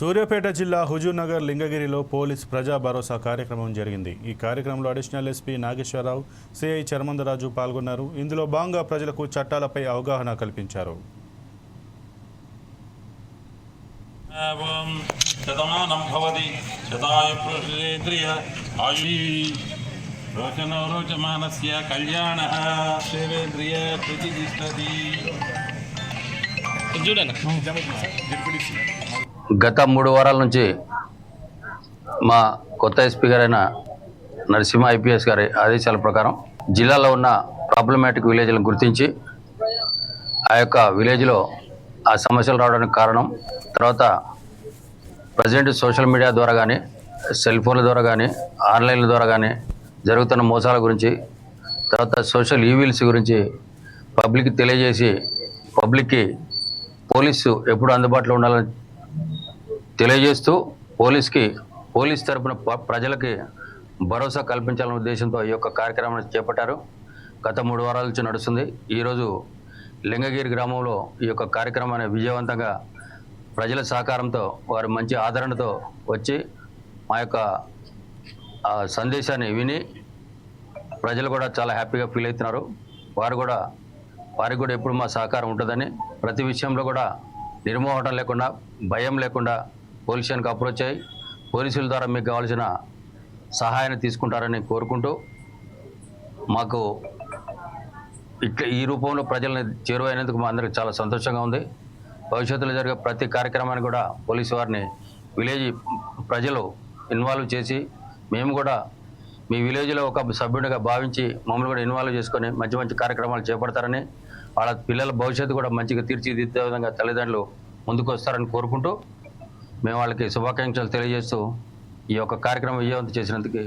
సూర్యాపేట జిల్లా హుజూర్నగర్ లింగగిరిలో పోలీస్ ప్రజా భరోసా కార్యక్రమం జరిగింది. ఈ కార్యక్రమంలో అడిషనల్ ఎస్పీ నాగేశ్వరరావు సిఐ చర్మందరాజు పాల్గొన్నారు. ఇందులో భాగంగా ప్రజలకు చట్టాలపై అవగాహన కల్పించారు. శతమానం భవతి శతాయు పురుషేంద్రియ ఆయు రోచనో రోచమానస్య కళ్యాణ ప్రతిష్టతి. గత మూడు వారాల నుంచి మా కొత్త ఎస్పీ గారైన నరసింహ ఐపీఎస్ గారి ఆదేశాల ప్రకారం జిల్లాలో ఉన్న ప్రాబ్లమాటిక్ విలేజ్లను గుర్తించి ఆ యొక్క విలేజ్లో ఆ సమస్యలు రావడానికి కారణం తర్వాత ప్రజెంట్ సోషల్ మీడియా ద్వారా కానీ సెల్ ఫోన్ల ద్వారా కానీ ఆన్లైన్ల ద్వారా కానీ జరుగుతున్న మోసాల గురించి తర్వాత సోషల్ ఈవిల్స్ గురించి పబ్లిక్ తెలియజేసి పబ్లిక్కి పోలీసు ఎప్పుడు అందుబాటులో ఉండాలని తెలియజేస్తూ పోలీస్కి పోలీస్ తరపున ప్రజలకి భరోసా కల్పించాలనే ఉద్దేశంతో ఈ యొక్క కార్యక్రమాన్ని చేపట్టారు. గత మూడు వారాల నుంచి నడుస్తుంది. ఈరోజు లింగగిరి గ్రామంలో ఈ యొక్క కార్యక్రమాన్ని విజయవంతంగా ప్రజల సహకారంతో వారు మంచి ఆదరణతో వచ్చి మా యొక్క సందేశాన్ని విని ప్రజలు కూడా చాలా హ్యాపీగా ఫీల్ అవుతున్నారు. వారు కూడా వారికి కూడా ఎప్పుడు మా సహకారం ఉంటుందని ప్రతి విషయంలో కూడా నిర్మోహటం లేకుండా భయం లేకుండా పోలీస్ స్టేషన్కి అప్రోచ్ అయ్యి పోలీసుల ద్వారా మీకు కావాల్సిన సహాయాన్ని తీసుకుంటారని కోరుకుంటూ మాకు ఇట్లా ఈ రూపంలో ప్రజల్ని చేరువైనందుకు మా అందరికి చాలా సంతోషంగా ఉంది. భవిష్యత్తులో జరిగే ప్రతి కార్యక్రమాన్ని కూడా పోలీసు వారిని విలేజ్ ప్రజలు ఇన్వాల్వ్ చేసి మేము కూడా మీ విలేజ్లో ఒక సభ్యునిగా భావించి మమ్మల్ని కూడా ఇన్వాల్వ్ చేసుకొని మంచి మంచి కార్యక్రమాలు చేపడతారని వాళ్ళ పిల్లల భవిష్యత్తు కూడా మంచిగా తీర్చిదిద్దే విధంగా తల్లిదండ్రులు ముందుకు వస్తారని కోరుకుంటూ మేము వాళ్ళకి శుభాకాంక్షలు తెలియజేస్తూ ఈ యొక్క కార్యక్రమం విజయవంతం చేసినందుకు